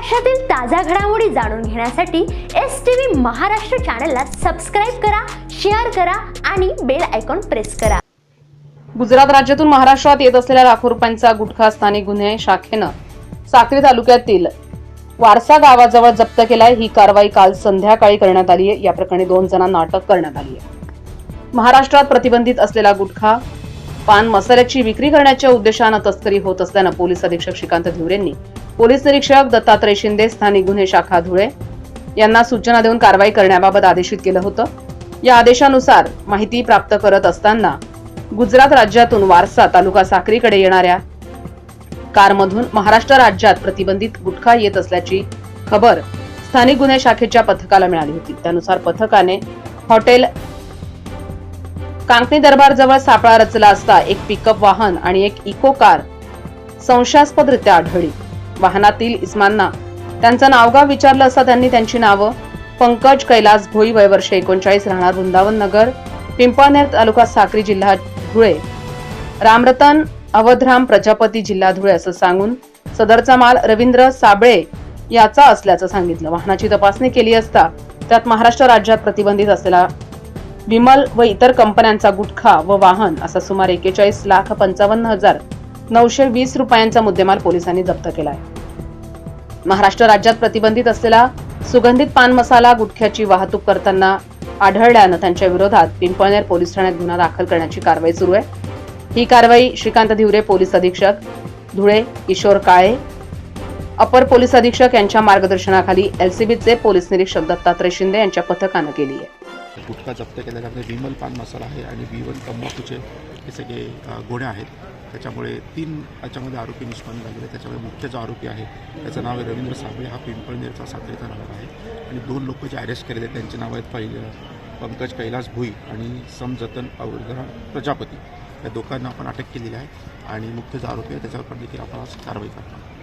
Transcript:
महाराष्ट्रातील ताज्या घडामोडी जाणून घेण्यासाठी एस टी व्ही महाराष्ट्र चॅनलला सबस्क्राईब करा शेअर करा आणि बेल आयकॉन प्रेस करा. गुजरात राज्यातून महाराष्ट्रात येत असलेल्या लाखो रुपयांचा गुटखा स्थानिक गुन्हे शाखेनं साक्री तालुक्यातील वारसा गावाजवळ जप्त केलाय. ही कारवाई काल संध्याकाळी करण्यात आली आहे. या प्रकरणी दोन जणांना अटक करण्यात आली आहे. महाराष्ट्रात प्रतिबंधित असलेला गुटखा पान मसाल्याची विक्री करण्याच्या उद्देशानं तस्करी होत असल्यानं पोलीस अधीक्षक श्रीकांत धिवरेंनी पोलीस निरीक्षक दत्तात्रय शिंदे स्थानिक गुन्हे शाखा धुळे यांना सूचना देऊन कारवाई करण्याबाबत आदेशित केलं होतं. या आदेशानुसार माहिती प्राप्त करत असताना गुजरात राज्यातून वारसा तालुका साक्रीकडे येणाऱ्या कारमधून महाराष्ट्र राज्यात प्रतिबंधित गुटखा येत असल्याची खबर स्थानिक गुन्हे शाखेच्या पथकाला मिळाली होती. त्यानुसार पथकाने हॉटेल कांकणी दरबार जवळ सापळा रचला असता एक पिकअप वाहन आणि एक इको कार संशयास्पदरित्या आढळली. वाहनातील इस्मांना त्यांचं नावगाव विचारलं असता त्यांनी त्यांची नावं. पंकज कैलास भोई वयवर्ष एकोणचाळीस राहणार वृंदावन नगर पिंपळनेर तालुका साक्री जिल्हा धुळे. रामरतन अवधराम प्रजापती जिल्हा धुळे असं सांगून सदरचा माल रवींद्र साबळे याचा असल्याचं सांगितलं. वाहनाची तपासणी केली असता त्यात महाराष्ट्र राज्यात प्रतिबंधित असलेला विमल व इतर कंपन्यांचा गुटखा व वाहन असा सुमारे एकेचाळीस लाख पंचावन्न हजार नऊशे वीस रुपयांचा मुद्देमाल पोलिसांनी जप्त केला आहे महाराष्ट्र राज्यात प्रतिबंधित असलेला सुगंधित पान मसाला गुटख्याची वाहतूक करताना आढळल्यानं त्यांच्या विरोधात पिंपळनेर पोलीस ठाण्यात गुन्हा दाखल करण्याची कारवाई सुरू आहे. ही कारवाई श्रीकांत धिवरे पोलीस अधीक्षक धुळे किशोर काळे अपर पोलीस अधीक्षक यांच्या मार्गदर्शनाखाली एलसीबीचे पोलीस निरीक्षक दत्तात्रय शिंदे यांच्या पथकानं केली आहे. गुटखा जप्त केला विमल पान मसाला आहे आणि विमल तंबाखूचे हे सगळे गुन्हे आहेत. त्याच्यामुळे तीन याच्यामध्ये आरोपी निष्पन्न झालेले आहेत. त्याच्यामध्ये मुख्य जो आरोपी आहे त्याचं नाव आहे रवींद्र साबळे. हा पिंपळनेरचा साखरेचा नाव आहे. आणि दोन लोक जे अरेस्ट केलेले आहेत त्यांचे नाव आहेत पहिले पंकज कैलास भुई आणि समजतन अवधरा प्रजापती. या दोघांना आपण अटक केलेली आहे. आणि मुख्य जो आरोपी आहे त्याच्यावर पण देखील आपण आज कारवाई करणार